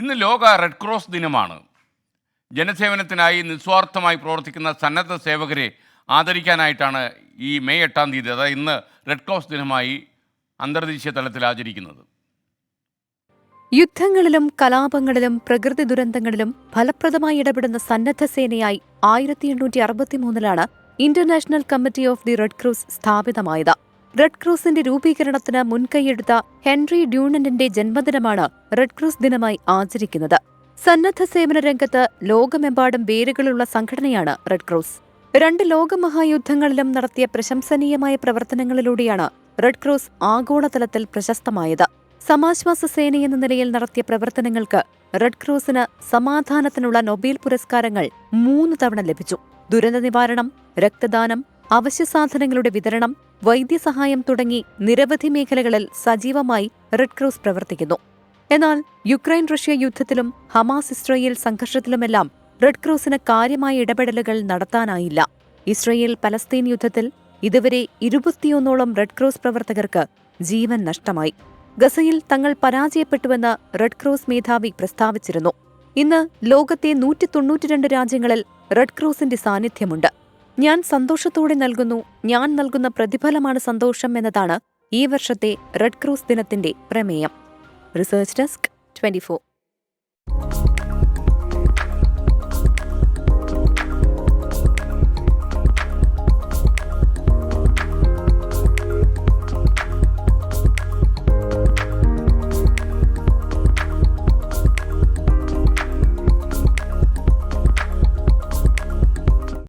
ഇന്ന് ലോക red cross ദിനമാണ്. ജനസേവനത്തിനായി നിസ്വാർത്ഥമായി പ്രവർത്തിക്കുന്ന സന്നദ്ധ സേവകരെ ആദരിക്കാനായിട്ടാണ് ഈ മെയ് എട്ടാം തീയതി അതായത് ഇന്ന് റെഡ് ക്രോസ് ദിനമായി അന്തർദേശീയ തലത്തിൽ ആചരിക്കുന്നത്. യുദ്ധങ്ങളിലും കലാപങ്ങളിലും പ്രകൃതി ദുരന്തങ്ങളിലും ഫലപ്രദമായി ഇടപെടുന്ന സന്നദ്ധ സേനയായി ആയിരത്തി എണ്ണൂറ്റി അറുപത്തിമൂന്നിലാണ് international committee of the red cross സ്ഥാപിതമായത്. റെഡ് ക്രോസിന്റെ രൂപീകരണത്തിന് മുൻകൈയെടുത്ത ഹെൻറി ഡ്യൂണന്റിന്റെ ജന്മദിനമാണ് റെഡ് ക്രോസ് ദിനമായി ആചരിക്കുന്നത്. സന്നദ്ധ സേവന രംഗത്ത് ലോകമെമ്പാടും വേരുകളുള്ള സംഘടനയാണ് റെഡ് ക്രോസ്. രണ്ട് ലോകമഹായുദ്ധങ്ങളിലും നടത്തിയ പ്രശംസനീയമായ പ്രവർത്തനങ്ങളിലൂടെയാണ് റെഡ് ക്രോസ് ആഗോളതലത്തിൽ പ്രശസ്തമായത്. സമാശ്വാസ സേനയെന്ന നിലയിൽ നടത്തിയ പ്രവർത്തനങ്ങൾക്ക് റെഡ് ക്രോസിന് സമാധാനത്തിനുള്ള നൊബേൽ പുരസ്കാരങ്ങൾ മൂന്ന് തവണ ലഭിച്ചു. ദുരന്ത നിവാരണം രക്തദാനം അവശ്യസാധനങ്ങളുടെ വിതരണം വൈദ്യസഹായം തുടങ്ങി നിരവധി മേഖലകളിൽ സജീവമായി റെഡ് ക്രോസ് പ്രവർത്തിക്കുന്നു. എന്നാൽ യുക്രൈൻ റഷ്യ യുദ്ധത്തിലും ഹമാസ് ഇസ്രയേൽ സംഘർഷത്തിലുമെല്ലാം റെഡ് ക്രോസിന് കാര്യമായ ഇടപെടലുകൾ നടത്താനായില്ല. ഇസ്രയേൽ പലസ്തീൻ യുദ്ധത്തിൽ ഇതുവരെ ഇരുപത്തിയൊന്നോളം റെഡ് ക്രോസ് പ്രവർത്തകർക്ക് ജീവൻ നഷ്ടമായി. ഗസയിൽ തങ്ങൾ പരാജയപ്പെട്ടുവെന്ന് റെഡ് ക്രോസ് മേധാവി പ്രസ്താവിച്ചിരുന്നു. ഇന്ന് ലോകത്തെ നൂറ്റി തൊണ്ണൂറ്റിരണ്ട് രാജ്യങ്ങളിൽ റെഡ് ക്രോസിന്റെ സാന്നിധ്യമുണ്ട്. ഞാൻ സന്തോഷത്തോടെ നൽകുന്നു. ഞാൻ നൽകുന്ന പ്രതിഫലമാണ് സന്തോഷം എന്നതാണ് ഈ വർഷത്തെ റെഡ് ക്രോസ് ദിനത്തിന്റെ പ്രമേയം. Research desk twenty